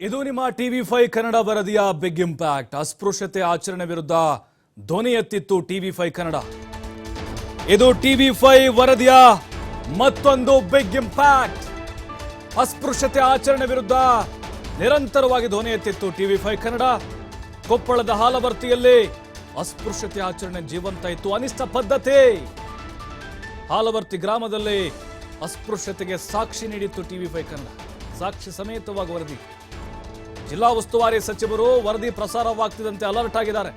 ಇದು ನಿಮ್ಮ TV five Kannada ವರದಿಯ ಬಿಗ್ ಇಂಪ್ಯಾಕ್ಟ್. ಅಸ್ಪೃಶ್ಯತೆ ಆಚರಣೆ ವಿರುದ್ಧ ಧ್ವನಿ ಎತ್ತಿತ್ತು ಟಿವಿ ಫೈವ್ ಕನ್ನಡ. ಇದು ಟಿವಿ ಫೈವ್ ವರದಿಯ ಮತ್ತೊಂದು ಬಿಗ್ ಇಂಪ್ಯಾಕ್ಟ್. ಅಸ್ಪೃಶ್ಯತೆ ಆಚರಣೆ ವಿರುದ್ಧ ನಿರಂತರವಾಗಿ ಧ್ವನಿ ಎತ್ತಿತ್ತು ಟಿವಿ ಫೈವ್ ಕನ್ನಡ. ಕೊಪ್ಪಳದ ಹಾಲವರ್ತಿಯಲ್ಲಿ ಅಸ್ಪೃಶ್ಯತೆ ಆಚರಣೆ ಜೀವಂತ ಇತ್ತು. ಅನಿಷ್ಟ ಪದ್ಧತಿ. ಹಾಲವರ್ತಿ ಗ್ರಾಮದಲ್ಲಿ ಅಸ್ಪೃಶ್ಯತೆಗೆ ಸಾಕ್ಷಿ ನೀಡಿತ್ತು ಟಿವಿ ಫೈವ್ ಕನ್ನಡ. ಸಾಕ್ಷಿ ಸಮೇತವಾಗಿ ವರದಿ. ಜಿಲ್ಲಾ ಉಸ್ತುವಾರಿ ಸಚಿವರು ವರದಿ ಪ್ರಸಾರವಾಗ್ತಿದಂತೆ ಅಲರ್ಟ್ ಆಗಿದ್ದಾರೆ.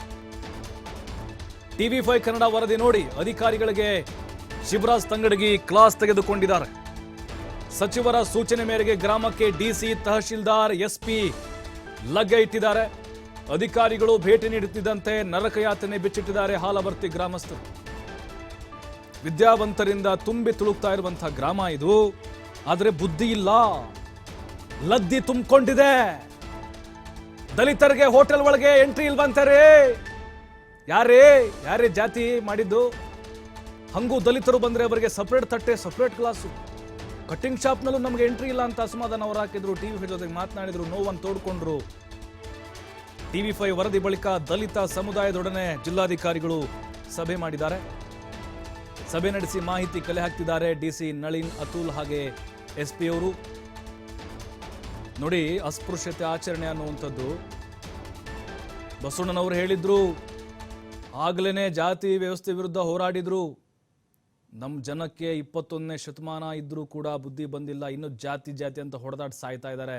ಟಿವಿ ಫೈವ್ ಕನ್ನಡ ವರದಿ ನೋಡಿ ಅಧಿಕಾರಿಗಳಿಗೆ ಶಿವರಾಜ್ ತಂಗಡಗಿ ಕ್ಲಾಸ್ ತೆಗೆದುಕೊಂಡಿದ್ದಾರೆ. ಸಚಿವರ ಸೂಚನೆ ಮೇರೆಗೆ ಗ್ರಾಮಕ್ಕೆ ಡಿಸಿ ತಹಶೀಲ್ದಾರ್ ಎಸ್ಪಿ ಲಗ್ಗೆ ಇಟ್ಟಿದ್ದಾರೆ. ಅಧಿಕಾರಿಗಳು ಭೇಟಿ ನೀಡುತ್ತಿದ್ದಂತೆ ನರಕಯಾತನೆ ಬಿಚ್ಚಿಟ್ಟಿದ್ದಾರೆ ಹಾಲವರ್ತಿ ಗ್ರಾಮಸ್ಥರು. ವಿದ್ಯಾವಂತರಿಂದ ತುಂಬಿ ತುಳುಕ್ತಾ ಇರುವಂತಹ ಗ್ರಾಮ ಇದು. ಆದರೆ ಬುದ್ಧಿ ಇಲ್ಲ. ಲದ್ದಿ ತುಂಬಿಕೊಂಡಿದೆ. ದಲಿತರಿಗೆ ಹೋಟೆಲ್ ಒಳಗೆ ಎಂಟ್ರಿ ಇಲ್ವಂತಾರೆ? ಯಾರೇ? ಯಾರೇ ಜಾತಿ ಮಾಡಿದ್ದು? ಹಂಗೂ ದಲಿತರು ಬಂದ್ರೆ ಅವರಿಗೆ ಸಪ್ರೇಟ್ ತಟ್ಟೆ ಸಪ್ರೇಟ್ ಕ್ಲಾಸು ಕಟ್ಟಿಂಗ್ ಶಾಪ್ನಲ್ಲೂ ನಮಗೆ ಎಂಟ್ರಿ ಇಲ್ಲ ಅಂತ ಅಸಮಾಧಾನ ಅವರು ಹಾಕಿದ್ರು. ಟಿವಿ ಜೊತೆಗೆ ಮಾತನಾಡಿದ್ರು. ನೋವನ್ನು ತೋಡ್ಕೊಂಡ್ರು. ಟಿವಿ ಫೈವ್ ವರದಿ ಬಳಿಕ ದಲಿತ ಸಮುದಾಯದೊಡನೆ ಜಿಲ್ಲಾಧಿಕಾರಿಗಳು ಸಭೆ ಮಾಡಿದ್ದಾರೆ. ಸಭೆ ನಡೆಸಿ ಮಾಹಿತಿ ಕಲೆ ಹಾಕ್ತಿದ್ದಾರೆ ಡಿಸಿ ನಳಿನ್ ಅತುಲ್ ಹಾಗೆ ಎಸ್ ಪಿ ಅವರು. ನೋಡಿ, ಅಸ್ಪೃಶ್ಯತೆ ಆಚರಣೆ ಅನ್ನುವಂಥದ್ದು. ಬಸವಣ್ಣನವರು ಹೇಳಿದ್ರು, ಆಗ್ಲೇನೆ ಜಾತಿ ವ್ಯವಸ್ಥೆ ವಿರುದ್ಧ ಹೋರಾಡಿದ್ರು. ನಮ್ಮ ಜನಕ್ಕೆ ಇಪ್ಪತ್ತೊಂದನೇ ಶತಮಾನ ಇದ್ದರೂ ಕೂಡ ಬುದ್ಧಿ ಬಂದಿಲ್ಲ, ಇನ್ನು ಜಾತಿ ಜಾತಿ ಅಂತ ಹೊಡೆದಾಡಿ ಸಾಯ್ತಾ ಇದ್ದಾರೆ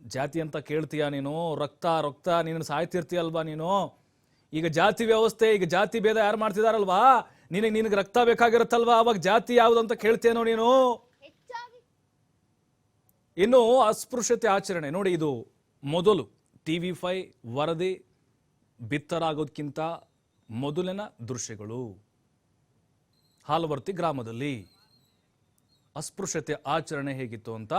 ಜಾತಿ ಅಂತ ಕೇಳ್ತೀಯ ನೀನು? ರಕ್ತ ರಕ್ತ, ನೀನು ಸಾಯ್ತಿರ್ತೀಯಲ್ವಾ ನೀನು? ಈಗ ಜಾತಿ ವ್ಯವಸ್ಥೆ, ಈಗ ಜಾತಿ ಭೇದ ಯಾರು ಮಾಡ್ತಿದಾರಲ್ವಾ? ನಿನಗೆ ನಿನಗೆ ರಕ್ತ ಬೇಕಾಗಿರುತ್ತಲ್ವಾ? ಅವಾಗ ಜಾತಿ ಯಾವುದು ಅಂತ ಕೇಳ್ತೇನೋ ನೀನು? ಇನ್ನು ಅಸ್ಪೃಶ್ಯತೆ ಆಚರಣೆ. ನೋಡಿ ಇದು ಮೊದಲು. ಟಿ ವಿ ಫೈ ವರದಿ ಬಿತ್ತರಾಗೋದಕ್ಕಿಂತ ಮೊದಲಿನ ದೃಶ್ಯಗಳು. ಹಾಲವರ್ತಿ ಗ್ರಾಮದಲ್ಲಿ ಅಸ್ಪೃಶ್ಯತೆ ಆಚರಣೆ ಹೇಗಿತ್ತು ಅಂತ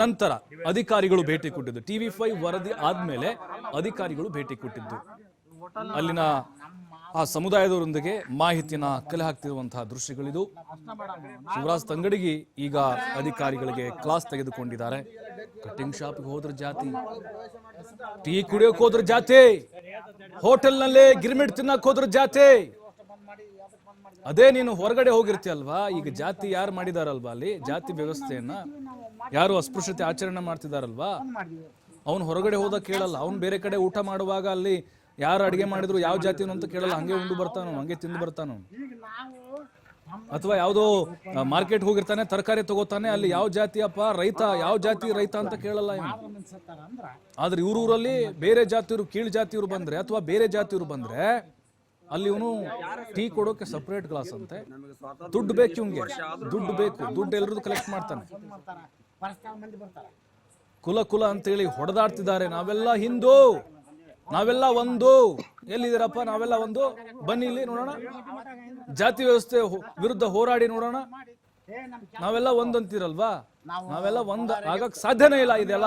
ನಂತರ ಅಧಿಕಾರಿಗಳು ಭೇಟಿ ಕೊಟ್ಟಿದ್ದು. ಟಿವಿ ಫೈ ವರದಿ ಆದ್ಮೇಲೆ ಅಧಿಕಾರಿಗಳು ಭೇಟಿ ಕೊಟ್ಟಿದ್ದು. ಅಲ್ಲಿನ ಆ ಸಮುದಾಯದವರೊಂದಿಗೆ ಮಾಹಿತಿನ ಕಲೆ ಹಾಕ್ತಿರುವಂತಹ ದೃಶ್ಯಗಳಿದು. ಶಿವರಾಜ್ ತಂಗಡಿಗಿ ಈಗ ಅಧಿಕಾರಿಗಳಿಗೆ ಕ್ಲಾಸ್ ತೆಗೆದುಕೊಂಡಿದ್ದಾರೆ. ಕಟಿಂಗ್ ಶಾಪ್ಗೆ ಹೋದ್ರ ಜಾತಿ, ಟೀ ಕುಡಿಯೋಕ್ ಹೋದ್ರ ಜಾತಿ, ಹೋಟೆಲ್ನಲ್ಲೇ ಗಿರ್ಮಿಟ್ ತಿನ್ನಕ್ ಹೋದ್ರ ಜಾತಿ. ಅದೇ ನೀನು ಹೊರಗಡೆ ಹೋಗಿರ್ತೀಯಲ್ವಾ? ಈಗ ಜಾತಿ ಯಾರು ಮಾಡಿದಾರಲ್ವಾ ಅಲ್ಲಿ? ಜಾತಿ ವ್ಯವಸ್ಥೆಯನ್ನ ಯಾರು ಅಸ್ಪೃಶ್ಯತೆ ಆಚರಣೆ ಮಾಡ್ತಿದಾರಲ್ವಾ? ಅವನು ಹೊರಗಡೆ ಹೋದ ಕೇಳಲ್ಲ. ಅವ್ನು ಬೇರೆ ಕಡೆ ಊಟ ಮಾಡುವಾಗ ಅಲ್ಲಿ ಯಾರು ಅಡಿಗೆ ಮಾಡಿದ್ರು ಯಾವ ಜಾತಿನು ಅಂತ ಕೇಳಲ್ಲ ಹಂಗೆ ಉಂಡು ಬರ್ತಾನು ಹಂಗೆ ತಿಂದು ಬರ್ತಾನು. ಅಥವಾ ಯಾವುದೋ ಮಾರ್ಕೆಟ್ ಹೋಗಿರ್ತಾನೆ ತರಕಾರಿ ತಗೋತಾನೆ ಅಲ್ಲಿ ಯಾವ ಜಾತಿಯಪ್ಪ ರೈತ ಯಾವ ಜಾತಿ ರೈತ ಅಂತ ಕೇಳಲ್ಲ ಆದ್ರೆ ಇವ್ರೂರಲ್ಲಿ ಬೇರೆ ಜಾತಿಯವರು ಕೀಳ್ ಜಾತಿಯವರು ಬಂದ್ರೆ ಅಥವಾ ಬೇರೆ ಜಾತಿಯವರು ಬಂದ್ರೆ ಅಲ್ಲಿ ಇವನು ಟೀ ಕೊಡೋಕೆ ಸಪ್ರೇಟ್ ಗ್ಲಾಸ್ ಅಂತೆ. ದುಡ್ಡು ಬೇಕು ಇವ್ನಿಗೆ. ದುಡ್ಡು ಬೇಕು. ದುಡ್ಡು ಎಲ್ಲರದು ಕಲೆಕ್ಟ್ ಮಾಡ್ತಾನೆ. ಕುಲ ಕುಲ ಅಂತೇಳಿ ಹೊಡೆದಾಡ್ತಿದ್ದಾರೆ ನಾವೆಲ್ಲ ಹಿಂದೂ. ನಾವೆಲ್ಲ ಒಂದು. ಎಲ್ಲಿದ್ದೀರಪ್ಪ? ನಾವೆಲ್ಲ ಒಂದು. ಬನ್ನಿ ಇಲ್ಲಿ ನೋಡೋಣ. ಜಾತಿ ವ್ಯವಸ್ಥೆ ವಿರುದ್ಧ ಹೋರಾಡಿ ನೋಡೋಣ. ನಾವೆಲ್ಲ ಒಂದಂತೀರಲ್ವಾ? ನಾವೆಲ್ಲ ಒಂದ್ ಆಗಕ್ ಸಾಧ್ಯನೇ ಇಲ್ಲ ಇದೆಲ್ಲ.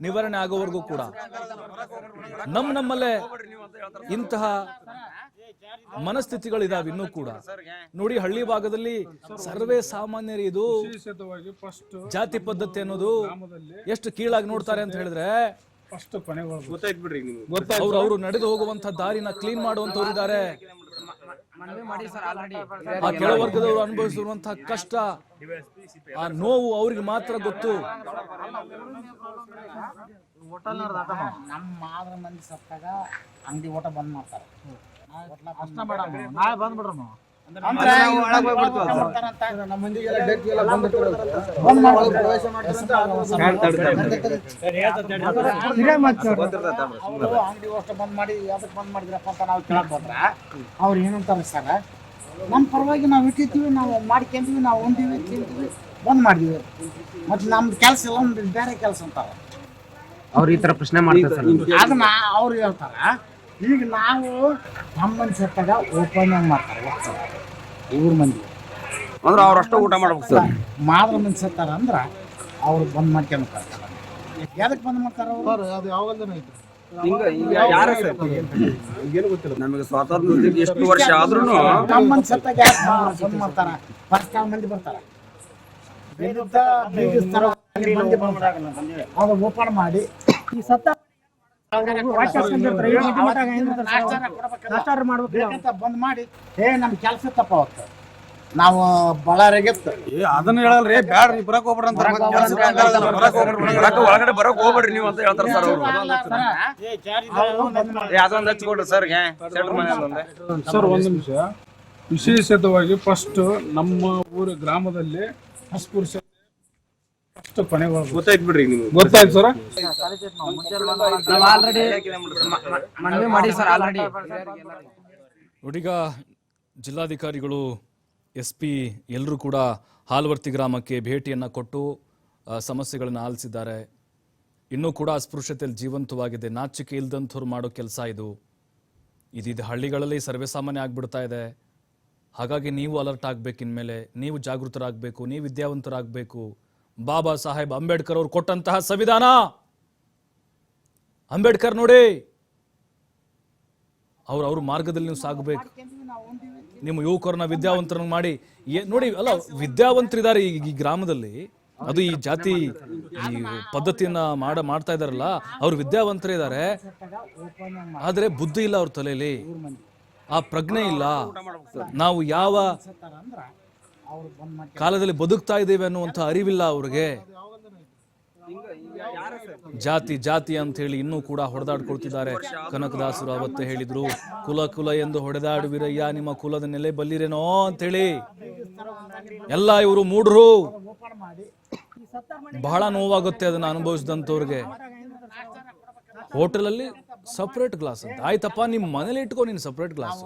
ನಿವಾರಣೆ ಆಗೋವರೆಗೂ ಕೂಡ. ನಮ್ ನಮ್ಮಲ್ಲೇ ಇಂತಹ ಮನಸ್ಥಿತಿಗಳಿದಾವೆ ಇನ್ನೂ ಕೂಡ. ನೋಡಿ ಹಳ್ಳಿ ಭಾಗದಲ್ಲಿ ಸರ್ವೇ ಸಾಮಾನ್ಯರು ಇದು ಜಾತಿ ಪದ್ಧತಿ ಅನ್ನೋದು ಎಷ್ಟು ಕೀಳಾಗಿ ನೋಡ್ತಾರೆ ಅಂತ ಹೇಳಿದ್ರೆ ಫಸ್ಟ್ ಕೊನೆಗೊಳ್ಬೇಕು ಗೊತ್ತಾಯ್ತು ಬಿಡ್ರಿ ನಿಮ್ಗೆ. ಅವ್ರು ಅವರು ನಡೆದು ಹೋಗುವಂತ ದಾರಿನ ಕ್ಲೀನ್ ಮಾಡುವಂತವ್ರು ಇದ್ದಾರೆ. ಆ ಕೆಳವರ್ಗದವರು ಅನುಭವಿಸಿರುವಂತಹ ಕಷ್ಟ ಆ ನೋವು ಅವ್ರಿಗೆ ಮಾತ್ರ ಗೊತ್ತು. ನಮ್ಮ ಮಾದ್ರ ಮಂದಿ ಸತ್ತಾಗ ಅಂಗಡಿ ಓಟ ಬಂದ್ ಮಾಡ್ತಾರೆ. ನಾಳೆ ಬಂದ್ಬಿಡ್ರಮ್ಮ. ಅಂಗಡಿ ಏನಂತಾರ ಬಂದ್ ಮಾಡಿ ಬಂದ್ ಮಾಡಿದ್ರಪ್ಪ ಅಂತ ನಾವು ಕೇಳಕ್ ಹೋದ್ರ ಅವ್ರು ಏನಂತಾರೆ ಸರ್ ನಮ್ಮ ಪರವಾಗಿ ನಾವು ಇಟ್ಟಿರ್ತೀವಿ ನಾವು ಮಾಡ್ಕೊಂತೀವಿ ನಾವು ಉಂಡೀವಿ ತಿಂತೀವಿ ಬಂದ್ ಮಾಡಿದ್ವಿ ಮತ್ತೆ ನಮ್ದು ಕೆಲಸ ಇಲ್ಲ ಒಂದು ಬೇರೆ ಕೆಲಸ ಅಂತಾರ ಅವ್ರು ಈ ತರ ಪ್ರಶ್ನೆ ಮಾಡ್ತಾರೆ ಅದನ್ನ ಅವ್ರು ಹೇಳ್ತಾರ. ಈಗ ನಾವು ನಮ್ಮ ಮಂದಿ ಸತ್ತಾಗ ಓಪನ್ ಮಾಡ್ತಾರೆ ಇವ್ರ ಊರ್ ಮಂದಿ. ಅಂದ್ರೆ ಅವ್ರ ಅಷ್ಟು ಊಟ ಮಾಡ್ಬೇಕು ಸರ್? ಮಾದ್ರ ಮನ್ ಸತ್ತಾರ ಅಂದ್ರ ಅವ್ರು ಬಂದ್ ಮಾಡ್ಕೊಂಡ್ ಯಾವ್ದಕ್ ಬಂದ್ ಮಾಡ್ತಾರ ಅವ್ರು? ಅದು ಐತೆ ಈಗ ಯಾರ ಸರ್ ನಮಗೆ ಸ್ವಾತಂತ್ರ್ಯ ಎಷ್ಟು ವರ್ಷ ಆದ್ರೂ ನಮ್ಮ ಮಂದಿ ಸತ್ತಾಗ ಯಾಕೆ ಬಂದ್ ಮಾಡ್ತಾರ. ಫಸ್ಟ್ ಮಂದಿ ಬರ್ತಾರ. ವಿರುದ್ಧ ಬೀಗಿಸ್ತಾರ ಮಂದಿ ಬಂದ್ರು. ಅದು ಓಪನ್ ಮಾಡಿ ಈ ಸತ್ತ ಬಂದ್ ಮಾಡಿ. ಏ ನಮ್ ಕೆಲಸ ತಪ್ಪ ನಾವು ಬಳ್ಳಾರಿಗೆ ಏ ಅದನ್ನ ಹೇಳಲ್ರಿ. ಬ್ಯಾಡ್ರಿ ಬರಕ್ ಹೋಗ್ಬೇಡ ಅಂತ ಬರಕ್ ಹೋಗ್ಬೇಡ್ರಿ ಒಳಗಡೆ ಬರಕ್ ನೀವು ಅಂತ ಹೇಳ್ತಾರ ಸರ್ ಅವರು. ಏ ಅದೊಂದ್ ಹಚ್ಕೊಡ್ರಿ ಸರ್ ಒಂದು ನಿಮಿಷ. ವಿಶೇಷವಾಗಿ ಫಸ್ಟ್ ನಮ್ಮ ಊರ ಗ್ರಾಮದಲ್ಲಿ ಕೊನೆಗೊಳ್ಬೇಕು ಗೊತ್ತಾಯ್ತು ಬಿಡ್ರಿ ನಿಮ್ಗೆ. ಗೊತ್ತಾಯ್ತು ಸರ್? ನಾವು ಆಲ್ರೆಡಿ ಮನವಿ ಮಾಡಿ ಸರ್ ಆಲ್ರೆಡಿ. ನೋಡೀಗ ಜಿಲ್ಲಾಧಿಕಾರಿಗಳು ಎಸ್ ಪಿ ಎಲ್ಲರೂ ಕೂಡ ಹಾಲ್ವರ್ತಿ ಗ್ರಾಮಕ್ಕೆ ಭೇಟಿಯನ್ನು ಕೊಟ್ಟು ಸಮಸ್ಯೆಗಳನ್ನು ಆಲಿಸಿದ್ದಾರೆ. ಇನ್ನೂ ಕೂಡ ಅಸ್ಪೃಶ್ಯತೆಯಲ್ಲಿ ಜೀವಂತವಾಗಿದೆ. ನಾಚಿಕೆ ಇಲ್ದಂಥವ್ರು ಮಾಡೋ ಕೆಲಸ ಇದು. ಇದಿದ ಹಳ್ಳಿಗಳಲ್ಲಿ ಸರ್ವೇಸಾಮಾನ್ಯ ಆಗ್ಬಿಡ್ತಾ ಇದೆ. ಹಾಗಾಗಿ ನೀವು ಅಲರ್ಟ್ ಆಗ್ಬೇಕು ಇನ್ಮೇಲೆ. ನೀವು ಜಾಗೃತರಾಗಬೇಕು. ನೀವು ವಿದ್ಯಾವಂತರಾಗಬೇಕು. ಬಾಬಾ ಸಾಹೇಬ್ ಅಂಬೇಡ್ಕರ್ ಅವರು ಕೊಟ್ಟಂತಹ ಸಂವಿಧಾನ. ಅಂಬೇಡ್ಕರ್ ನೋಡಿ, ಅವ್ರ ಅವ್ರ ಮಾರ್ಗದಲ್ಲಿ ನೀವು ಸಾಗಬೇಕು. ನಿಮ್ಮ ಯುವಕರನ್ನ ವಿದ್ಯಾವಂತರನ್ನ ಮಾಡಿ ನೋಡಿ, ಅಲ್ಲ, ವಿದ್ಯಾವಂತರಿದ್ದಾರೆ ಈಗ ಈ ಗ್ರಾಮದಲ್ಲಿ. ಅದು ಈ ಜಾತಿ, ಈ ಪದ್ಧತಿಯನ್ನ ಮಾಡ, ಮಾಡ್ತಾ ಇದಾರಲ್ಲ ಅವ್ರು ವಿದ್ಯಾವಂತರಿದ್ದಾರೆ ಆದ್ರೆ ಬುದ್ಧಿ ಇಲ್ಲ ಅವ್ರ ತಲೆಯಲ್ಲಿ. ಆ ಪ್ರಜ್ಞೆ ಇಲ್ಲ. ನಾವು ಯಾವ ಕಾಲದಲ್ಲಿ ಬದುಕ್ತಾ ಇದ್ದೇವೆ ಅನ್ನುವಂಥ ಅರಿವಿಲ್ಲ ಅವ್ರಿಗೆ. ಜಾತಿ ಜಾತಿ ಅಂತ ಹೇಳಿ ಇನ್ನೂ ಕೂಡ ಹೊಡೆದಾಡ್ಕೊಳ್ತಿದ್ದಾರೆ. ಕನಕದಾಸರು ಅವತ್ತೇ ಹೇಳಿದ್ರು, ಕುಲ ಕುಲ ಎಂದು ಹೊಡೆದಾಡುವಿರಯ್ಯ, ನಿಮ್ಮ ಕುಲದ ನೆಲೆ ಬಲ್ಲಿರೇನೋ ಅಂತೇಳಿ ಎಲ್ಲ ಇವರು ಮೂಡ್ರು ಬಹಳ ನೋವಾಗುತ್ತೆ ಅದನ್ನ ಅನುಭವಿಸಿದಂಥವ್ರಿಗೆ. ಹೋಟೆಲಲ್ಲಿ ಸಪ್ರೇಟ್ ಗ್ಲಾಸ್ ಅಂತ. ಆಯ್ತಪ್ಪ ನಿಮ್ಮ ಮನೇಲಿ ಇಟ್ಕೋ ನೀನು ಸಪ್ರೇಟ್ ಗ್ಲಾಸ್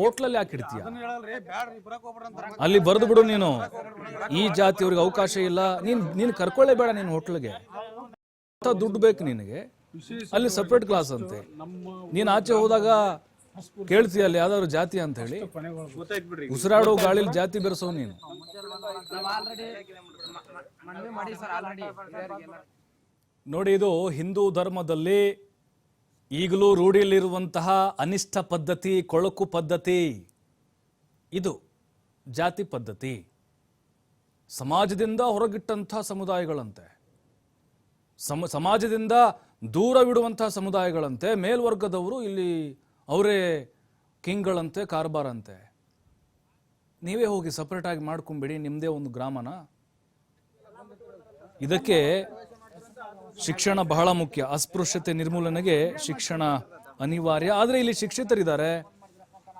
ಹೋಟ್ಲಲ್ಲಿ ಯಾಕೆ ಇಡ್ತೀಯ? ಅಲ್ಲಿ ಬರೆದು ಬಿಡು ನೀನು. ಈ ಜಾತಿಯವ್ರಿಗೆ ಅವಕಾಶ ಇಲ್ಲ. ನೀನ್ ನೀನ್ ಕರ್ಕೊಳ್ಳೇ ಬೇಡ ನೀನು ಹೋಟ್ಲಿಗೆ ದುಡ್ಡು ಬೇಕು ನಿನಗೆ. ಅಲ್ಲಿ ಸಪ್ರೇಟ್ ಕ್ಲಾಸ್ ಅಂತೆ. ನೀನ್ ಆಚೆ ಹೋದಾಗ ಕೇಳ್ತೀಯ ಅಲ್ಲಿ ಯಾವ್ದಾದ್ರು ಜಾತಿ ಅಂತ ಹೇಳಿ? ಉಸಿರಾಡೋ ಗಾಳಿಲಿ ಜಾತಿ ಬೆರೆಸೋ ನೀನು. ನೋಡಿ ಇದು ಹಿಂದೂ ಧರ್ಮದಲ್ಲಿ ಈಗಲೂ ರೂಢಿಯಲ್ಲಿರುವಂತಹ ಅನಿಷ್ಟ ಪದ್ಧತಿ, ಕೊಳಕು ಪದ್ಧತಿ, ಇದು ಜಾತಿ ಪದ್ಧತಿ. ಸಮಾಜದಿಂದ ಹೊರಗಿಟ್ಟಂಥ ಸಮುದಾಯಗಳಂತೆ, ಸಮ, ಸಮಾಜದಿಂದ ದೂರವಿಡುವಂತಹ ಸಮುದಾಯಗಳಂತೆ, ಮೇಲ್ವರ್ಗದವರು ಇಲ್ಲಿ ಅವರೇ ಕಿಂಗ್ಗಳಂತೆ ಕಾರ್ಬಾರಂತೆ. ನೀವೇ ಹೋಗಿ ಸಪ್ರೇಟಾಗಿ ಮಾಡ್ಕೊಂಬಿಡಿ ನಿಮ್ಮದೇ ಒಂದು ಗ್ರಾಮನ. ಇದಕ್ಕೆ ಶಿಕ್ಷಣ ಬಹಳ ಮುಖ್ಯ. ಅಸ್ಪೃಶ್ಯತೆ ನಿರ್ಮೂಲನೆಗೆ ಶಿಕ್ಷಣ ಅನಿವಾರ್ಯ. ಆದರೆ ಇಲ್ಲಿ ಶಿಕ್ಷಿತರಿದ್ದಾರೆ.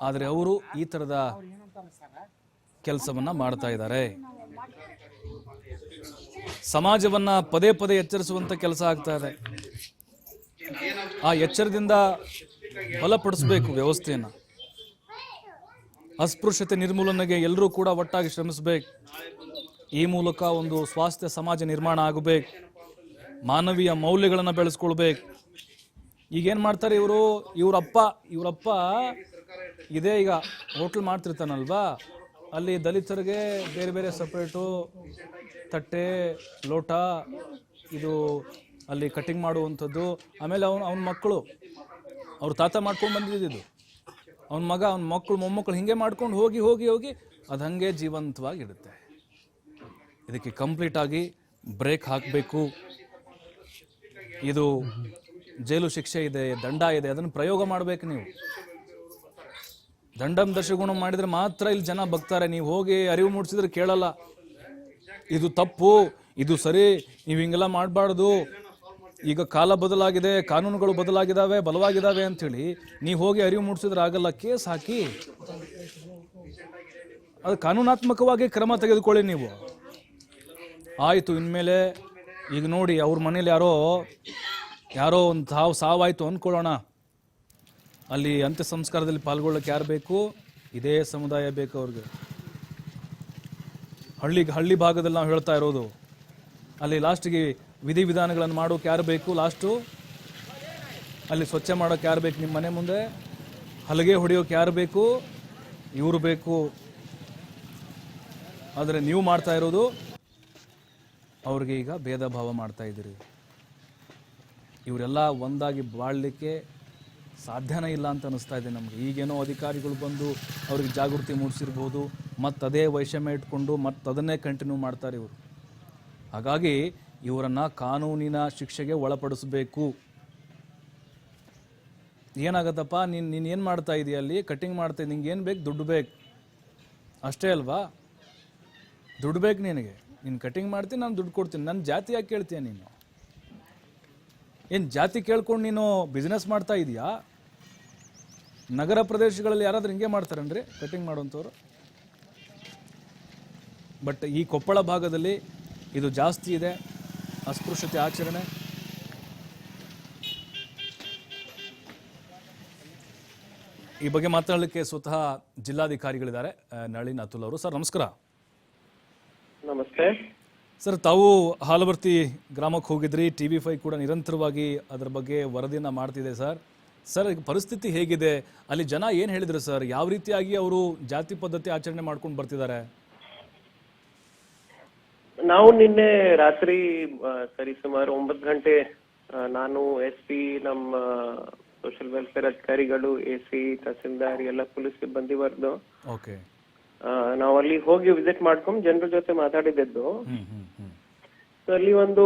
ಆದರೆ ಅವರು ಈ ಥರದ ಕೆಲಸವನ್ನ ಮಾಡ್ತಾ ಇದ್ದಾರೆ. ಸಮಾಜವನ್ನ ಪದೇ ಪದೇ ಎಚ್ಚರಿಸುವಂತ ಕೆಲಸ ಆಗ್ತಾ ಇದೆ. ಆ ಎಚ್ಚರದಿಂದ ಬಲಪಡಿಸಬೇಕು ವ್ಯವಸ್ಥೆಯನ್ನ. ಅಸ್ಪೃಶ್ಯತೆ ನಿರ್ಮೂಲನೆಗೆ ಎಲ್ಲರೂ ಕೂಡ ಒಟ್ಟಾಗಿ ಶ್ರಮಿಸಬೇಕು. ಈ ಮೂಲಕ ಒಂದು ಸ್ವಾಸ್ಥ್ಯ ಸಮಾಜ ನಿರ್ಮಾಣ ಆಗಬೇಕು. ಮಾನವೀಯ ಮೌಲ್ಯಗಳನ್ನು ಬೆಳೆಸ್ಕೊಳ್ಬೇಕು. ಈಗೇನು ಮಾಡ್ತಾರೆ ಇವರು? ಇವರಪ್ಪ ಇವರಪ್ಪ ಇದೇ ಈಗ ಹೋಟ್ಲ್ ಮಾಡ್ತಿರ್ತಾನಲ್ವಾ? ಅಲ್ಲಿ ದಲಿತರಿಗೆ ಬೇರೆ ಬೇರೆ ಸಪ್ರೇಟು ತಟ್ಟೆ, ಲೋಟ, ಇದು ಅಲ್ಲಿ ಕಟಿಂಗ್ ಮಾಡುವಂಥದ್ದು. ಆಮೇಲೆ ಅವನು, ಅವನ ಮಕ್ಕಳು. ಅವ್ರ ತಾತ ಮಾಡ್ಕೊಂಡು ಬಂದಿದ್ದು ಅವನ ಮಗ, ಅವನ ಮಕ್ಕಳು, ಮೊಮ್ಮಕ್ಕಳು ಹಿಂಗೆ ಮಾಡ್ಕೊಂಡು ಹೋಗಿ ಹೋಗಿ ಹೋಗಿ ಅದು ಹಾಗೆ ಜೀವಂತವಾಗಿಡುತ್ತೆ. ಇದಕ್ಕೆ ಕಂಪ್ಲೀಟಾಗಿ ಬ್ರೇಕ್ ಹಾಕಬೇಕು. ಇದು ಜೈಲು ಶಿಕ್ಷೆ ಇದೆ, ದಂಡ ಇದೆ, ಅದನ್ನು ಪ್ರಯೋಗ ಮಾಡಬೇಕು ನೀವು. ದಂಡಂ ದಶಗುಣ ಮಾಡಿದ್ರೆ ಮಾತ್ರ ಇಲ್ಲಿ ಜನ ಬಗ್ತಾರೆ ನೀವು ಹೋಗಿ ಅರಿವು ಮೂಡಿಸಿದ್ರೆ ಕೇಳಲ್ಲ. ಇದು ತಪ್ಪು, ಇದು ಸರಿ, ನೀವು ಹಿಂಗೆಲ್ಲ ಮಾಡಬಾರ್ದು. ಈಗ ಕಾಲ ಬದಲಾಗಿದೆ, ಕಾನೂನುಗಳು ಬದಲಾಗಿದ್ದಾವೆ, ಬಲವಾಗಿದ್ದಾವೆ ಅಂಥೇಳಿ ನೀವು ಹೋಗಿ ಅರಿವು ಮೂಡಿಸಿದ್ರೆ ಆಗಲ್ಲ. ಕೇಸ್ ಹಾಕಿ. ಅದು ಕಾನೂನಾತ್ಮಕವಾಗಿ ಕ್ರಮ ತೆಗೆದುಕೊಳ್ಳಿ ನೀವು. ಆಯಿತು, ಇನ್ಮೇಲೆ ಈಗ ನೋಡಿ ಅವ್ರ ಮನೇಲಿ ಯಾರೋ ಯಾರೋ ಒಂದು ಸಾವು, ಸಾವಾಯಿತು ಅಂದ್ಕೊಳ್ಳೋಣ ಅಲ್ಲಿ ಅಂತ್ಯ ಸಂಸ್ಕಾರದಲ್ಲಿ ಪಾಲ್ಗೊಳ್ಳೋಕೆ ಯಾರು ಬೇಕು? ಇದೇ ಸಮುದಾಯ ಬೇಕು ಅವ್ರಿಗೆ. ಹಳ್ಳಿ ಹಳ್ಳಿ ಭಾಗದಲ್ಲಿ ನಾವು ಹೇಳ್ತಾ ಇರೋದು, ಅಲ್ಲಿ ಲಾಸ್ಟಿಗೆ ವಿಧಿವಿಧಾನಗಳನ್ನು ಮಾಡೋಕೆ ಯಾರು ಬೇಕು ಲಾಸ್ಟು? ಅಲ್ಲಿ ಸ್ವಚ್ಛ ಮಾಡೋಕೆ ಯಾರು ಬೇಕು ನಿಮ್ಮ ಮನೆ ಮುಂದೆ? ಹಲಗೆ ಹೊಡೆಯೋಕೆ ಯಾರು ಬೇಕು? ಇವರು ಬೇಕು. ಆದರೆ ನೀವು ಮಾಡ್ತಾ ಇರೋದು ಅವ್ರಿಗೆ ಈಗ ಭೇದ ಭಾವ ಮಾಡ್ತಾ ಇದ್ದೀರಿ. ಇವರೆಲ್ಲ ಒಂದಾಗಿ ಬಾಳಲಿಕ್ಕೆ ಸಾಧ್ಯನೇ ಇಲ್ಲ ಅಂತ ಅನಿಸ್ತಾ ಇದೆ ನಮಗೆ. ಈಗೇನೋ ಅಧಿಕಾರಿಗಳು ಬಂದು ಅವ್ರಿಗೆ ಜಾಗೃತಿ ಮೂಡಿಸಿರ್ಬೋದು, ಮತ್ತು ಅದೇ ವೈಷಮ್ಯ ಇಟ್ಕೊಂಡು ಮತ್ತು ಅದನ್ನೇ ಕಂಟಿನ್ಯೂ ಮಾಡ್ತಾರೆ ಇವರು. ಹಾಗಾಗಿ ಇವರನ್ನು ಕಾನೂನಿನ ಶಿಕ್ಷೆಗೆ ಒಳಪಡಿಸಬೇಕು. ಏನಾಗತ್ತಪ್ಪ, ನೀನು ನೀನು ಏನು ಮಾಡ್ತಾ ಇದೀಯ ಅಲ್ಲಿ? ಕಟ್ಟಿಂಗ್ ಮಾಡ್ತಾ, ನಿಂಗೆ ಏನು ಬೇಕು? ದುಡ್ಡು ಬೇಕು. ಅಷ್ಟೇ ಅಲ್ವಾ? ದುಡ್ಡು ಬೇಕು ನಿನಗೆ. ನೀನು ಕಟಿಂಗ್ ಮಾಡ್ತೀನಿ, ನಾನು ದುಡ್ಡು ಕೊಡ್ತೀನಿ. ನನ್ನ ಜಾತಿ ಯಾಕೆ ಕೇಳ್ತೀಯ ನೀನು? ಏನು ಜಾತಿ ಕೇಳ್ಕೊಂಡು ನೀನು ಬಿಸ್ನೆಸ್ ಮಾಡ್ತಾ ಇದೀಯಾ? ನಗರ ಪ್ರದೇಶಗಳಲ್ಲಿ ಯಾರಾದರೂ ಹಿಂಗೆ ಮಾಡ್ತಾರನ್ರಿ ಕಟಿಂಗ್ ಮಾಡುವಂಥವ್ರು? ಬಟ್ ಈ ಕೊಪ್ಪಳ ಭಾಗದಲ್ಲಿ ಇದು ಜಾಸ್ತಿ ಇದೆ. ಅಸ್ಪೃಶ್ಯತೆ ಆಚರಣೆ. ಈ ಬಗ್ಗೆ ಮಾತನಾಡಲಿಕ್ಕೆ ಸ್ವತಃ ಜಿಲ್ಲಾಧಿಕಾರಿಗಳಿದ್ದಾರೆ ನಳಿನ್ ಅತುಲ್ ಅವರು. ಸರ್, ನಮಸ್ಕಾರ. ನಮಸ್ತೆ. ಸರ್ ತಾವು ಹಾಲವರ್ತಿ ಗ್ರಾಮಕ್ಕೆ ಹೋಗಿದ್ರಿ. ಟಿ ವಿ ಫೈ ಕೂಡ ನಿರಂತರವಾಗಿ ಅದರ ಬಗ್ಗೆ ವರದಿಯನ್ನು ಮಾಡ್ತಿದೆ ಸರ್. ಸರ್ ಈಗ ಪರಿಸ್ಥಿತಿ ಹೇಗಿದೆ? ಅಲ್ಲಿ ಜನ ಏನು ಹೇಳಿದ್ರು ಸರ್? ಯಾವ ರೀತಿಯಾಗಿ ಅವರು ಜಾತಿ ಪದ್ಧತಿ ಆಚರಣೆ ಮಾಡ್ಕೊಂಡು ಬರ್ತಿದ್ದಾರೆ? ನಾವು ನಿನ್ನೆ ರಾತ್ರಿ ಆ, ಸರಿ ಸುಮಾರು ಒಂಬತ್ತು ಗಂಟೆ ಆ, ನಾನು ಎಸ್ ಪಿ ನಮ್ಮ ಸೋಷಿಯಲ್ ವೆಲ್ಫೇರ್ ಅಧಿಕಾರಿಗಳು ಎ ಸಿ ತಹಸೀಲ್ದಾರ್ ಎಲ್ಲ ಪೊಲೀಸ್ ಸಿಬ್ಬಂದಿ ವರ್ದು ಓಕೆ. ನಾವು ಅಲ್ಲಿ ಹೋಗಿ ವಿಸಿಟ್ ಮಾಡ್ಕೊಂಡು ಜನರ ಜೊತೆ ಮಾತಾಡಿದ್ದು ಹ್ಮ್ ಹ್ಮ್ ಹ್ಮ್. So ಅಲ್ಲಿ ಒಂದು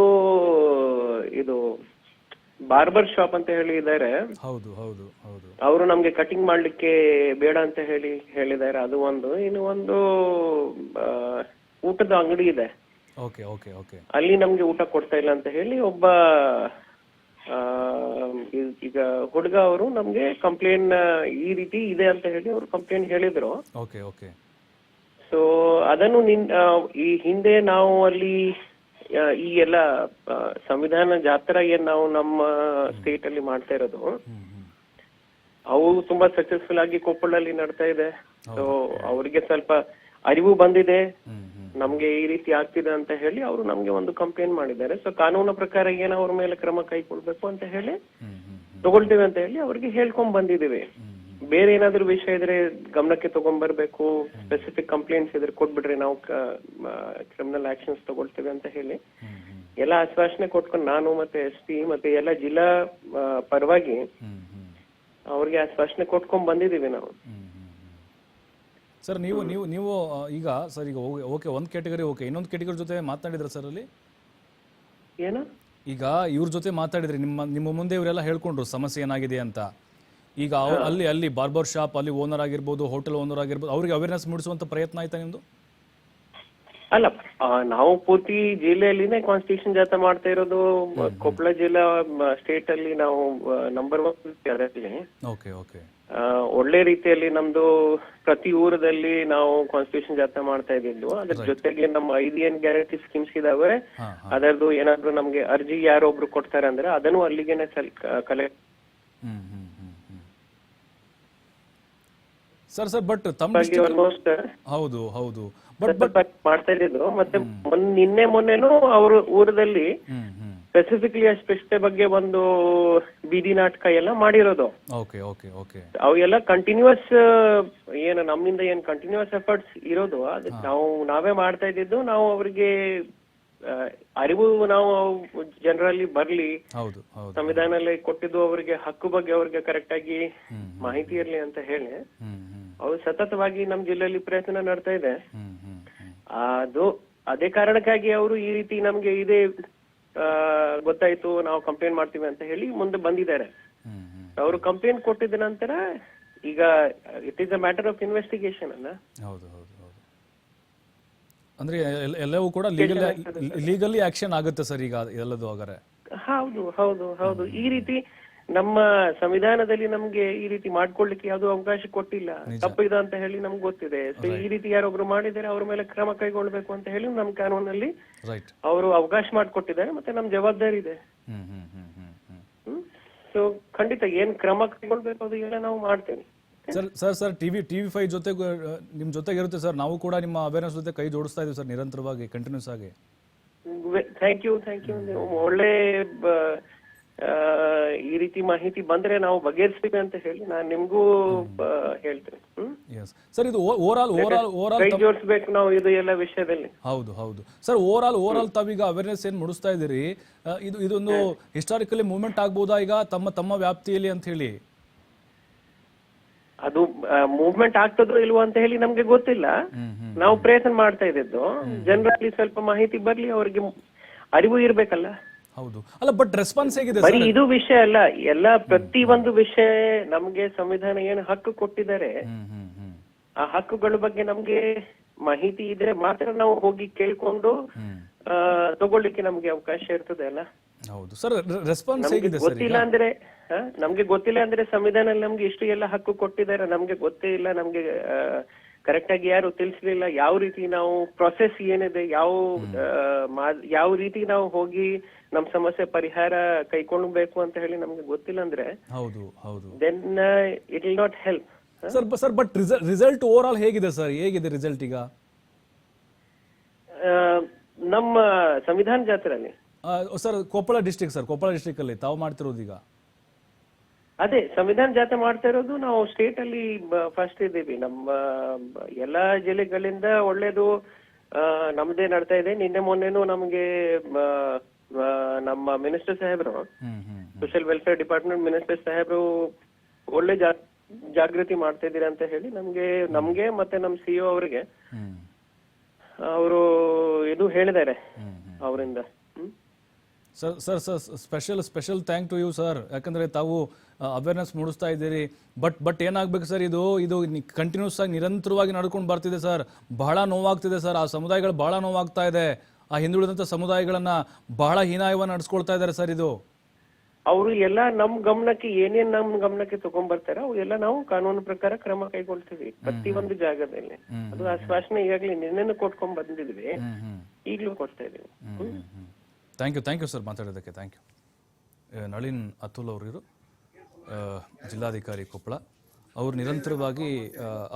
ಇದು ಬಾರ್ಬರ್ ಶಾಪ್ ಅಂತ ಹೇಳಿ ಇದ್ದಾರೆ ಹೌದು ಹೌದು ಹೌದು. ಅವರು ನಮ್ಗೆ ಕಟಿಂಗ್ ಮಾಡ್ಲಿಕ್ಕೆ ಬೇಡ ಅಂತ ಹೇಳಿ ಹೇಳಿದ್ದಾರೆ. ಅದು ಒಂದು. ಇನ್ನು ಒಂದು ಊಟದ ಅಂಗಡಿ ಇದೆ. Okay okay okay. ಅಲ್ಲಿ ನಮ್ಗೆ ಊಟ ಕೊಡ್ತಾ ಇಲ್ಲ ಅಂತ ಹೇಳಿ ಒಬ್ಬ ಈಗ ಹುಡುಗ ಅವರು ನಮ್ಗೆ ಕಂಪ್ಲೇನ್ ಈ ರೀತಿ ಇದೆ ಅಂತ ಹೇಳಿ ಅವರು ಕಂಪ್ಲೇಂಟ್ ಹೇಳಿದ್ರು. Okay okay. ಸೊ ಅದನ್ನು ನಿನ್ ಈ ಹಿಂದೆ ನಾವು ಅಲ್ಲಿ ಈ ಎಲ್ಲ ಸಂವಿಧಾನ ಜಾತ್ರಾ ಏನ್ ನಾವು ನಮ್ಮ ಸ್ಟೇಟ್ ಅಲ್ಲಿ ಮಾಡ್ತಾ ಇರೋದು. ಅವು ತುಂಬಾ ಸಕ್ಸಸ್ಫುಲ್ ಆಗಿ ಕೊಪ್ಪಳಲ್ಲಿ ನಡ್ತಾ ಇದೆ. ಸೊ ಅವರಿಗೆ ಸ್ವಲ್ಪ ಅರಿವು ಬಂದಿದೆ. ನಮ್ಗೆ ಈ ರೀತಿ ಆಗ್ತಿದೆ ಅಂತ ಹೇಳಿ ಅವರು ನಮ್ಗೆ ಒಂದು ಕಂಪ್ಲೇಂಟ್ ಮಾಡಿದ್ದಾರೆ. ಸೊ ಕಾನೂನು ಪ್ರಕಾರ ಏನೋ ಅವ್ರ ಮೇಲೆ ಕ್ರಮ ಕೈಗೊಳ್ಬೇಕು ಅಂತ ಹೇಳಿ ತಗೊಳ್ತೀವಿ ಅಂತ ಹೇಳಿ ಅವ್ರಿಗೆ ಹೇಳ್ಕೊಂಡ್ ಬಂದಿದೀವಿ ಬೇರೆ ಏನಾದ್ರು ವಿಷಯ ಇದ್ರೆ ಗಮನಕ್ಕೆ ತಗೊಂಡ್ಬರ್ಬೇಕು ಸ್ಪೆಸಿಫಿಕ್ ಕಂಪ್ಲೇಂಟ್ಸ್ ಇದ್ರೆ ಕೊಟ್ಬಿಡ್ರಿ ನಾವು ಕ್ರಿಮಿನಲ್ ಆಕ್ಷನ್ಸ್ ತಗೊಳ್ತೇವೆ ಅಂತ ಹೇಳಿ. ಎಲ್ಲ ಆಶ್ವಾಸನೆ ಕೊಟ್ಕೊಂಡು ನಾನು ಮತ್ತೆ ಎಸ್ ಪಿ ಮತ್ತೆ ಎಲ್ಲ ಜಿಲ್ಲಾ ಪರವಾಗಿ ಅವ್ರಿಗೆ ಆಶ್ವಾಸನೆ ಕೊಟ್ಕೊಂಡ್ ಬಂದಿದೀವಿ ನಾವು. ಸರ್ ನೀವು ನೀವು ನೀವು ಈಗ ಸರ್ ಈಗ ಓಕೆ ಒಂದು ಕ್ಯಾಟಗರಿ ಓಕೆ ಇನ್ನೊಂದು ಕ್ಯಾಟಗರಿ ಜೊತೆ ಮಾತನಾಡಿದ್ರ ಸರ್ ಅಲ್ಲಿ? ಏನ? ಈಗ ಇವ್ರ ಜೊತೆ ಮಾತಾಡಿದ್ರಿ ನಿಮ್ಮ ನಿಮ್ಮ ಮುಂದೆ ಇವರೆಲ್ಲ ಹೇಳ್ಕೊಂಡ್ರು ಸಮಸ್ಯೆ ಏನಾಗಿದೆ ಅಂತ. ಈಗ ಅಲ್ಲಿ ಅಲ್ಲಿ ಬಾರ್ಬರ್ ಶಾಪ್ ಅಲ್ಲಿ ಓನರ್ ಆಗಿರ್ಬೋದು ಹೋಟೆಲ್ ಓನರ್ ಆಗಿರ್ಬೋದು ಅವರಿಗೆ ಅವೇರ್ನೆಸ್ ಮೂಡಿಸುವಂತ ಪ್ರಯತ್ನ ಆಯ್ತಾ ನಿಮ್ದು? ಅಲ್ಲ ನಾವು ಪೂರ್ತಿ ಜಿಲ್ಲೆಯಲ್ಲಿನೇ ಕಾನ್ಸ್ಟಿಟ್ಯೂಷನ್ ಜಾಥಾ ಮಾಡ್ತಾ ಇರೋದು ಕೊಪ್ಪಳ ಜಿಲ್ಲಾ ಸ್ಟೇಟ್ ಅಲ್ಲಿ ನಾವು ನಂಬರ್ ಒನ್ ಅದರಲ್ಲಿ ಓಕೆ ಒಳ್ಳೆ ರೀತಿಯಲ್ಲಿ ನಮ್ದು ಪ್ರತಿ ಊರದಲ್ಲಿ ನಾವು ಕಾನ್ಸ್ಟಿಟ್ಯೂಷನ್ ಜಾಥಾ ಮಾಡ್ತಾ ಇದ್ದಿದ್ದು. ಅದ್ರ ಜೊತೆಗೆ ನಮ್ಮ ಐದು ಏನ್ ಗ್ಯಾರಂಟಿ ಸ್ಕೀಮ್ಸ್ ಇದಾವೆ. ಅದರದ್ದು ಏನಾದ್ರು ನಮ್ಗೆ ಅರ್ಜಿ ಯಾರೊಬ್ರು ಕೊಡ್ತಾರೆ ಅಂದ್ರೆ ಅದನ್ನು ಅಲ್ಲಿಗೆನೆ ಕಲೆಕ್ಟ್ ಸರ್ ಸರ್ ಬಟ್ ತಮ್ಮ ಆಲ್ಮೋಸ್ಟ್ ಹೌದು ಹೌದು. ಬಟ್ ಬಟ್ ಮಾಡ್ತಾ ಇದ್ರು ಮತ್ತೆ ಮೊನ್- ನಿನ್ನೆ ಮೊನ್ನೆನೂ ಅವರು ಊರದಲ್ಲಿ ಹ್ಮ್ ಹ್ಮ್. ಸ್ಪೆಸಿಫಿಕ್ಲಿ ಅಸ್ಪೃಶ್ಯತೆ ಬಗ್ಗೆ ಒಂದು ಬೀದಿ ನಾಟಕ ಎಲ್ಲ ಮಾಡಿರೋದು. ಓಕೆ ಓಕೆ ಓಕೆ ಅವೆಲ್ಲ ಕಂಟಿನ್ಯೂಸ್ ಏನು ನಮ್ಮಿಂದ ಏನ್ ಕಂಟಿನ್ಯೂಸ್ ಎಫರ್ಟ್ಸ್ ಇರೋದು ಅದು ನಾವು ನಾವೇ ಮಾಡ್ತಾ ಇದ್ದಿದ್ದು ನಾವು ಅವರಿಗೆ ಅರಿವು ನಾವು ಜನರಲ್ಲಿ ಬರ್ಲಿ ಹೌದು ಹೌದು. ಸಂವಿಧಾನದಲ್ಲಿ ಕೊಟ್ಟಿದ್ದು ಅವರಿಗೆ ಹಕ್ಕು ಬಗ್ಗೆ ಅವ್ರಿಗೆ ಕರೆಕ್ಟ್ ಆಗಿ ಮಾಹಿತಿ ಇರ್ಲಿ ಅಂತ ಹೇಳಿ. ಹ್ಮ್. ಅವ್ರು ಸತತವಾಗಿ ನಮ್ ಜಿಲ್ಲೆಯಲ್ಲಿ ಪ್ರಯತ್ನ ನಡ್ತಾ ಇದೆ. ಅದು ಅದೇ ಕಾರಣಕ್ಕಾಗಿ ಅವರು ಈ ರೀತಿ ನಮ್ಗೆ ಇದೇ ಗೊತ್ತಾಯ್ತು ನಾವು ಕಂಪ್ಲೇಂಟ್ ಮಾಡ್ತೀವಿ ಅಂತ ಹೇಳಿ ಮುಂದೆ ಬಂದಿದ್ದಾರೆ. ಅವರು ಕಂಪ್ಲೇಂಟ್ ಕೊಟ್ಟಿದ ನಂತರ ಈಗ it is a matter of investigation ಅಲ್ಲ? ಹೌದು ಹೌದು ಹೌದು. ಅಂದ್ರೆ ಎಲ್ಲವೂ ಕೂಡ ಲೀಗಲ್ ಲೀಗಲಿ ಆಕ್ಷನ್ ಆಗುತ್ತೆ ಸರ್ ಈಗ ಎಲ್ಲದು ಹಾಗಾದ್ರೆ ಹೌದು ಹೌದು ಹೌದು. ಈ ರೀತಿ ನಮ್ಮ ಸಂವಿಧಾನದಲ್ಲಿ ನಮ್ಗೆ ಈ ರೀತಿ ಮಾಡ್ಕೊಳ್ಳಿಕ್ಕೆ ಯಾವ್ದು ಅವಕಾಶ ಕೊಟ್ಟಿಲ್ಲ. ತಪ್ಪಿದ ಅಂತ ಹೇಳಿ ನಮ್ಗೆ ಗೊತ್ತಿದೆ. ಸೊ ಈ ರೀತಿ ಯಾರೊಬ್ರು ಮಾಡಿದರೆ ಅವ್ರ ಮೇಲೆ ಕ್ರಮ ಕೈಗೊಳ್ಬೇಕು ಅಂತ ಹೇಳಿ ನಮ್ ಕಾನೂನಲ್ಲಿ ಅವರು ಅವಕಾಶ ಮಾಡಿಕೊಟ್ಟಿದ್ದಾರೆ ಮತ್ತೆ ನಮ್ ಜವಾಬ್ದಾರಿ ಇದೆ. ಸೊ ಖಂಡಿತ ಏನ್ ಕ್ರಮ ಕೈಗೊಳ್ಬೇಕು ಅದು ಎಲ್ಲ ನಾವು ಮಾಡ್ತೇವೆ. Sir sir sir TV TV five ಜೊತೆ ನಿಮ್ ಜೊತೆಗೆ ಇರುತ್ತೆ ಸರ್. ನಾವು ಕೂಡ ನಿಮ್ಮ ಅವೇರ್ನೆಸ್ ಜೊತೆ ಕೈ ಜೋಡಿಸ್ತಾ ಇದೀವಿ ಸರ್ ನಿರಂತರವಾಗಿ ಕಂಟಿನ್ಯೂಸ್ ಆಗಿ. ಥ್ಯಾಂಕ್ ಯು ಥ್ಯಾಂಕ್ ಯು ಒಳ್ಳೆ ಈ ರೀತಿ ಮಾಹಿತಿ ಬಂದ್ರೆ ನಾವು ಬಗೆಹರಿಸ್ತೀವಿ ಅಂತ ಹೇಳಿ ನಾನು ನಿಮ್ಗೂ ಹೇಳ್ತೇನೆ. ಸರ್ ಇದು over all over all over all ಕೈ ಜೋಡಿಸ್ಬೇಕು ನಾವು ಇದು ಎಲ್ಲ ವಿಷಯದಲ್ಲಿ? ಹೌದು ಹೌದು. Sir over all over all ತಾವೀಗ ಅವೇರ್ನೆಸ್ ಏನು ಮುಡಿಸ್ತಾ ಇದ್ದೀರಿ? ಇದು ಇದೊಂದು ಹಿಸ್ಟಾರಿಕಲಿ ಮೂವ್ಮೆಂಟ್ ಆಗ್ಬೋದಾ ಈಗ ತಮ್ಮ ತಮ್ಮ ವ್ಯಾಪ್ತಿಯಲ್ಲಿ ಅಂತ ಹೇಳಿ? ಅದು ಮೂವ್ಮೆಂಟ್ ಆಗ್ತದೋ ಇಲ್ವೋ ಅಂತ ಹೇಳಿ ನಮ್ಗೆ ಗೊತ್ತಿಲ್ಲ. ನಾವು ಪ್ರಯತ್ನ ಮಾಡ್ತಾ ಇದ್ದದ್ದು. ಜನರಲ್ಲಿ ಸ್ವಲ್ಪ ಮಾಹಿತಿ ಬರ್ಲಿ ಅವ್ರಿಗೆ ಅರಿವು ಇರ್ಬೇಕಲ್ಲ. ಹೌದು. ಅಲ್ಲ ಬಟ್ ರೆಸ್ಪಾನ್ಸ್ ಹೇಗಿದೆ ಬರೀ ಇದು ವಿಷಯ ಅಲ್ಲ ಎಲ್ಲ ಪ್ರತಿ ಒಂದು ವಿಷಯ ನಮ್ಗೆ ಸಂವಿಧಾನ ಏನು ಹಕ್ಕು ಕೊಟ್ಟಿದ್ದಾರೆ ಆ ಹಕ್ಕುಗಳ ಬಗ್ಗೆ ನಮ್ಗೆ ಮಾಹಿತಿ ಇದ್ರೆ ಮಾತ್ರ ನಾವು ಹೋಗಿ ಕೇಳ್ಕೊಂಡು ಆ, ತಗೊಳ್ಳಿಕ್ಕೆ ನಮ್ಗೆ ಅವಕಾಶ ಇರ್ತದೆ ಅಲ್ಲ? ಹೌದು. ಸರ್ ರೆಸ್ಪಾನ್ಸ್ ಹೇಗಿದೆ ಸರ್ ಗೊತ್ತಿಲ್ಲ ಅಂದ್ರೆ ಹ? ನಮ್ಗೆ ಗೊತ್ತಿಲ್ಲ ಅಂದ್ರೆ ಸಂವಿಧಾನದಲ್ಲಿ ನಮ್ಗೆ ಇಷ್ಟು ಎಲ್ಲ ಹಕ್ಕು ಕೊಟ್ಟಿದ್ದಾರೆ ನಮ್ಗೆ ಗೊತ್ತೇ ಇಲ್ಲ ನಮ್ಗೆ ಕರೆಕ್ಟ್ ಆಗಿ ಯಾರು ತಿಳಿಸ್ಲಿಲ್ಲ ಯಾವ ರೀತಿ ನಾವು ಪ್ರೊಸೆಸ್ ಏನಿದೆ ಯಾವ ಆ, ಮಾ- ಯಾವ ರೀತಿ ನಾವು ಹೋಗಿ ನಮ್ ಸಮಸ್ಯೆ ಪರಿಹಾರ ಕೈಕೊಳ್ಬೇಕು ಅಂತ ಹೇಳಿ ನಮ್ಗೆ ಗೊತ್ತಿಲ್ಲ ಅಂದ್ರೆ ಹೌದು. ಹೌದು then it will not help sir sir but result overall ಹೇಗಿದೆ ಸರ್? ಹೇಗಿದೆ ರಿಸಲ್ಟ್ ಈಗ? ನಮ್ಮ ಸಂವಿಧಾನ ಜಾತ್ರೆಯಲ್ಲಿ. Sir Koppal district sir Koppal district ಅಲ್ಲಿ ತಾವು ಮಾಡ್ತಿರೋದು ಈಗ? ಅದೇ ಸಂವಿಧಾನ ಜಾತ್ರೆ ಮಾಡ್ತಾ ಇರೋದು ನಾವು ಸ್ಟೇಟ್ ಅಲ್ಲಿ ಫಸ್ಟ್ ಇದ್ದೀವಿ. ನಮ್ಮ ಎಲ್ಲಾ ಜಿಲ್ಲೆಗಳಿಂದ ಒಳ್ಳೇದು ನಮ್ದೇ ನಡ್ತಾ ಇದೆ. ನಿನ್ನೆ ಮೊನ್ನೆನೂ ನಮ್ಗೆ ನಮ್ಮ ಮಿನಿಸ್ಟರ್ ಸಾಹೇಬ್ರು ಸೋಷಿಯಲ್ ವೆಲ್ಫೇರ್ ಡಿಪಾರ್ಟ್ಮೆಂಟ್ ಮಿನಿಸ್ಟರ್ ಸಾಹೇಬ್ರು ಒಳ್ಳೆ ಜಾಗೃತಿ ಮಾಡ್ತಾ ಇದ್ದೀರಾ ಅಂತ ಹೇಳಿ ನಮ್ಗೆ ನಮ್ಗೆ ಮತ್ತೆ ನಮ್ ಸಿಇಒ ಅವರಿಗೆ ಹ್ಮ್. ಅವರು ಇದು ಹೇಳಿದ್ದಾರೆ ಅವರಿಂದ. Sir sir sir special special thank to you sir ಯಾಕಂದ್ರೆ ತಾವು ಅವೇರ್ನೆಸ್ ಮೂಡಿಸ್ತಾ ಇದ್ದೀರಿ. ಬಟ್ ಬಟ್ ಏನಾಗ್ಬೇಕು ಸರ್ ಇದು? ಇದು ಕಂಟಿನ್ಯೂಸ್ ಆಗಿ ನಿರಂತರವಾಗಿ ನಡ್ಕೊಂಡು ಬರ್ತಿದೆ ಸರ್ ಬಹಳ ನೋವಾಗ್ತಿದೆ ಸರ್ ಆ ಸಮುದಾಯಗಳು ಬಹಳ ನೋವಾಗ್ತಾ ಇದೆ. ಆ ಹಿಂದುಳಿದಂಥ ಸಮುದಾಯಗಳನ್ನ ಬಹಳ ಹೀನಾಯವಾಗಿ ನಡ್ಸ್ಕೊಳ್ತಾ ಇದ್ದಾರೆ ಸರ್ ಇದು. ಅವರು ಎಲ್ಲ ನಮ್ ಗಮನಕ್ಕೆ ಏನೇನ್ ನಮ್ ಗಮನಕ್ಕೆ ತಗೊಂಡ್ಬರ್ತಾರ ಅವು ಎಲ್ಲ ನಾವು ಕಾನೂನು ಪ್ರಕಾರ ಕ್ರಮ ಕೈಗೊಳ್ತೀವಿ ಪ್ರತಿ ಒಂದು ಜಾಗದಲ್ಲಿ ಅದು ಆಶ್ವಾಸನೆ ಈಗಾಗಲೇ ನಿನ್ನೆನೂ ಕೊಟ್ಕೊಂಡ್ ಬಂದಿದ್ವಿ. ಈಗಲೂ ಕೊಡ್ತಾ ಇದೀವಿ. Thank you thank you sir ಮಾತಾಡೋದಕ್ಕೆ. ಥ್ಯಾಂಕ್ ಯು ನಳಿನ್ ಅತುಲ್ ಅವರು ಜಿಲ್ಲಾಧಿಕಾರಿ ಕೊಪ್ಪಳ. ಅವರು ನಿರಂತರವಾಗಿ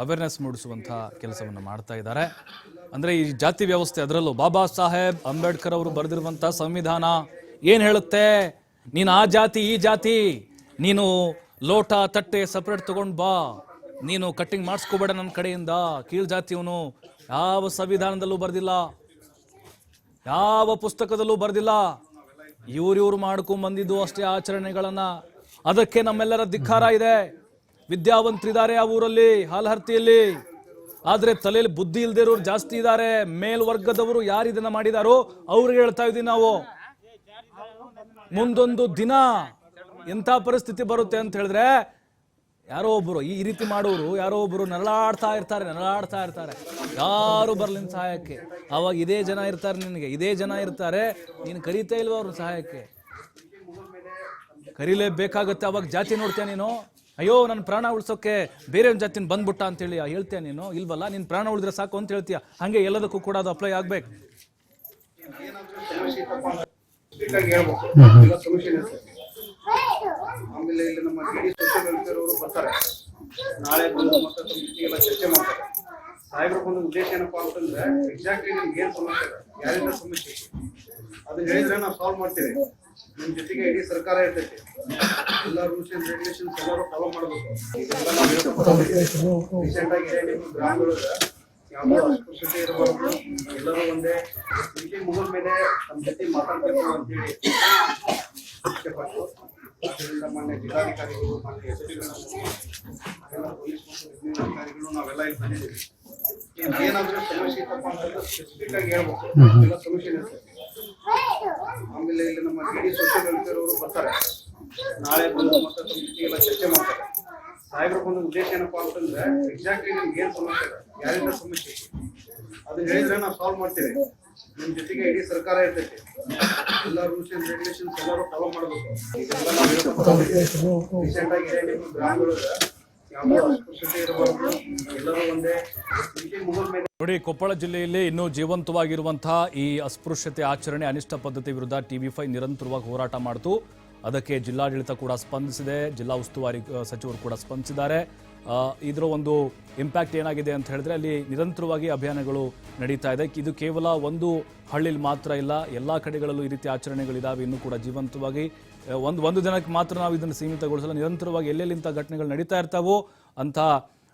ಅವೇರ್ನೆಸ್ ಮೂಡಿಸುವಂಥ ಕೆಲಸವನ್ನು ಮಾಡ್ತಾ ಇದ್ದಾರೆ. ಅಂದರೆ ಈ ಜಾತಿ ವ್ಯವಸ್ಥೆ ಅದರಲ್ಲೂ ಬಾಬಾ ಸಾಹೇಬ್ ಅಂಬೇಡ್ಕರ್ ಅವರು ಬರೆದಿರುವಂಥ ಸಂವಿಧಾನ ಏನು ಹೇಳುತ್ತೆ? ನೀನು ಆ ಜಾತಿ, ಈ ಜಾತಿ, ನೀನು ಲೋಟ, ತಟ್ಟೆ, ಸಪ್ರೇಟ್ ತಗೊಂಡ್ ಬಾ. ನೀನು ಕಟ್ಟಿಂಗ್ ಮಾಡಿಸ್ಕೋಬೇಡ ನನ್ನ ಕಡೆಯಿಂದ. ಕೀಳು ಜಾತಿಯವನು ಯಾವ ಸಂವಿಧಾನದಲ್ಲೂ ಬರೆದಿಲ್ಲ. ಯಾವ ಪುಸ್ತಕದಲ್ಲೂ ಬರೆದಿಲ್ಲ. ಇವ್ರಿವ್ರು ಮಾಡ್ಕೊಂಡ್ ಬಂದಿದ್ದು ಅಷ್ಟೇ ಆಚರಣೆಗಳನ್ನು. ಅದಕ್ಕೆ ನಮ್ಮೆಲ್ಲರ ಧಿಕ್ಕಾರ ಇದೆ. ವಿದ್ಯಾವಂತರಿದ್ದಾರೆ ಆ ಊರಲ್ಲಿ, ಹಾಲಹರ್ತಿಯಲ್ಲಿ. ಆದ್ರೆ ತಲೆಯಲ್ಲಿ ಬುದ್ಧಿ ಇಲ್ದಿರೋರು ಜಾಸ್ತಿ ಇದ್ದಾರೆ ಮೇಲ್ವರ್ಗದವರು ಯಾರು ಇದನ್ನ ಮಾಡಿದಾರೋ ಅವ್ರಿಗೆ ಹೇಳ್ತಾ ಇದೀವಿ ನಾವು. ಮುಂದೊಂದು ದಿನ ಎಂಥ ಪರಿಸ್ಥಿತಿ ಬರುತ್ತೆ ಅಂತ ಹೇಳಿದ್ರೆ, ಯಾರೋ ಒಬ್ಬರು ಈ ರೀತಿ ಮಾಡೋರು, ಯಾರೋ ಒಬ್ಬರು ನರಳಾಡ್ತಾ ಇರ್ತಾರೆ ನರಳಾಡ್ತಾ ಇರ್ತಾರೆ. ಯಾರು ಬರ್ಲಿನ ಸಹಾಯಕ್ಕೆ? ಅವಾಗ ಇದೇ ಜನ ಇರ್ತಾರೆ ನಿನಗೆ, ಇದೇ ಜನ ಇರ್ತಾರೆ. ನೀನು ಕರೀತಾ ಇಲ್ವ ಅವ್ರ ಸಹಾಯಕ್ಕೆ? ಕರೀಲೇಬೇಕಾಗತ್ತೆ, ಅವಾಗ ಜಾತಿ ನೋಡ್ತೀಯ ನೀನು? ಅಯ್ಯೋ ನನ್ನ ಪ್ರಾಣ ಉಳ್ಸೋಕೆ ಬೇರೆ ಒಂದು ಜಾತಿನ ಬಂದ್ಬಿಟ್ಟ ಅಂತೇಳಿ ಹೇಳ್ತೀಯ ನೀನು? ಇಲ್ವಲ್ಲ ನಿನ್ನ ಪ್ರಾಣ ಉಳಿದ್ರೆ ಸಾಕು ಅಂತ ಹೇಳ್ತೀಯ. ಹಂಗೆ ಎಲ್ಲದಕ್ಕೂ ಕೂಡ ಅದು ಅಪ್ಲೈ ಆಗ್ಬೇಕು. ಆಮೇಲೆ ಇಲ್ಲಿ ನಮ್ಮ ಬರ್ತಾರೆ ನಾಳೆ ಮತ್ತೆ ಚರ್ಚೆ ಮಾಡ್ತಾರೆ ಉದ್ದೇಶ ಏನಪ್ಪಾ ಅಂತಂದ್ರೆ ಎಕ್ಸಾಕ್ಟ್ಲಿ ನಿಮ್ಗೆ ಏನ್ ಸಮಸ್ಯೆ ಇದೆ ಯಾರಿಂದ ಸಮಸ್ಯೆ ಇದೆ ಅದು ಹೇಳಿದ್ರೆ ನಾವು ಸಾಲ್ವ್ ಮಾಡ್ತೇವೆ ನಿಮ್ ಜೊತೆಗೆ ಇಡೀ ಸರ್ಕಾರ ಇರ್ತೈತಿ. ಎಲ್ಲ ರೂಲ್ಸ್ ಅಂಡ್ ರೆಗ್ಯುಲೇಷನ್ಸ್ ಎಲ್ಲರೂ ಫಾಲೋ ಮಾಡಬೇಕು. ಇದೆಲ್ಲ ನಾವು ರೀಸೆಂಟ್ ಆಗಿ ನಿಮ್ಮ ಅಸ್ಪೃಶ್ಯತೆ ಇರಬಾರ್ದು ಎಲ್ಲರೂ ಒಂದೇ ಮುಗಿದ ಮೇಲೆ ನಮ್ಮ ಜೊತೆ ಮಾತಾಡ್ಬೇಕು ಅಂತೇಳಿ ಇಷ್ಟಪಟ್ಟು ಜಿಲ್ಲಾಧಿಕಾರಿಗಳು, ಮಾನ್ಯ ಪೊಲೀಸ್ ಅಧಿಕಾರಿಗಳು, ನಾವೆಲ್ಲ ಇಲ್ಲಿ ಬಂದಿದ್ದೀವಿ. ಏನಾದ್ರೂ ಸಮಸ್ಯೆ ಇತ್ತಪ್ಪ ಅಂತಂದ್ರೆ ಸ್ಪೆಸಿಫಿಕ್ ಆಗಿ ಹೇಳ್ಬೇಕು. ಎಲ್ಲ ಸೊಲ್ಯೂಷನ್ ಇರ್ತದೆ ಆಮೇಲೆ ಇಲ್ಲಿ ನಮ್ಮ ಡಿ ಸೋಷಿಯಲ್ ವೆಲ್ಫೇರ್ ಅವರು ಬರ್ತಾರೆ. ನಾಳೆ ಬಂದು ಮತ್ತೆ ತಮ್ಮ ಎಲ್ಲ ಚರ್ಚೆ ಮಾಡ್ತಾರೆ. ಸಾಹೇಬ್ರ ಬಂದ ಉದ್ದೇಶ ಏನಪ್ಪಾ ಅಂತಂದ್ರೆ ಎಕ್ಸಾಕ್ಟ್ಲಿ ನಿಮ್ಗೆ ಏನ್ ಸಮಸ್ಯೆ ಇದೆ, ಯಾರಿಂದ ಸಮಸ್ಯೆ ಅದು ಹೇಳಿದ್ರೆ ನಾವು ಸಾಲ್ವ್ ಮಾಡ್ತೀವಿ. ನಿಮ್ ಜೊತೆಗೆ ಇಡೀ ಸರ್ಕಾರ ಇರ್ತೈತಿ. ಎಲ್ಲ ರೂಲ್ಸ್ ಅಂಡ್ ರೆಗ್ಯುಲೇಷನ್ಸ್ ಎಲ್ಲರೂ ಫಾಲೋ ಮಾಡಬೇಕು. ಇದೆಲ್ಲ ನಾವು ರೀಸೆಂಟ್ ಆಗಿ ನಿಮ್ಮ ನೋಡಿ, ಕೊಪ್ಪಳ ಜಿಲ್ಲೆಯಲ್ಲಿ ಇನ್ನೂ ಜೀವಂತವಾಗಿರುವಂತಹ ಈ ಅಸ್ಪೃಶ್ಯತೆ ಆಚರಣೆ, ಅನಿಷ್ಟ ಪದ್ಧತಿ ವಿರುದ್ಧ ಟಿವಿ ಫೈ ನಿರಂತರವಾಗಿ ಹೋರಾಟ ಮಾಡಿತು. ಅದಕ್ಕೆ ಜಿಲ್ಲಾಡಳಿತ ಕೂಡ ಸ್ಪಂದಿಸಿದೆ. ಜಿಲ್ಲಾ ಉಸ್ತುವಾರಿ ಸಚಿವರು ಕೂಡ ಸ್ಪಂದಿಸಿದ್ದಾರೆ. ಇದರ ಒಂದು ಇಂಪ್ಯಾಕ್ಟ್ ಏನಾಗಿದೆ ಅಂತ ಹೇಳಿದ್ರೆ, ಅಲ್ಲಿ ನಿರಂತರವಾಗಿ ಅಭಿಯಾನಗಳು ನಡೀತಾ ಇದೆ. ಇದು ಕೇವಲ ಒಂದು ಹಳ್ಳಿಲಿ ಮಾತ್ರ ಇಲ್ಲ, ಎಲ್ಲ ಕಡೆಗಳಲ್ಲೂ ಈ ರೀತಿ ಆಚರಣೆಗಳಿದಾವೆ. ಇನ್ನೂ ಕೂಡ ಜೀವಂತವಾಗಿ ಒಂದು ಒಂದು ದಿನಕ್ಕೆ ಮಾತ್ರ ನಾವು ಇದನ್ನು ಸೀಮಿತಗೊಳಿಸಲ್ಲ ನಿರಂತರವಾಗಿ ಎಲ್ಲೆಲ್ಲಿ ಇಂಥ ಘಟನೆಗಳು ನಡೀತಾ ಇರ್ತಾವೋ ಅಂತ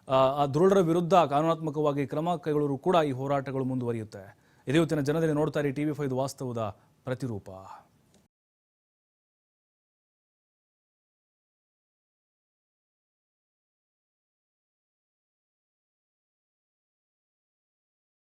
ಆ, ದೃಢರ ವಿರುದ್ಧ ಕಾನೂನಾತ್ಮಕವಾಗಿ ಕ್ರಮ ಕೈಗೊಳ್ಳಲು ಕೂಡ ಈ ಹೋರಾಟಗಳು ಮುಂದುವರಿಯುತ್ತೆ. ಇದೇ ಇವತ್ತಿನ ಜನದಲ್ಲಿ ನೋಡ್ತಾರೆ ಟಿವಿ ಫೈವ್ ವಾಸ್ತವದ ಪ್ರತಿರೂಪ.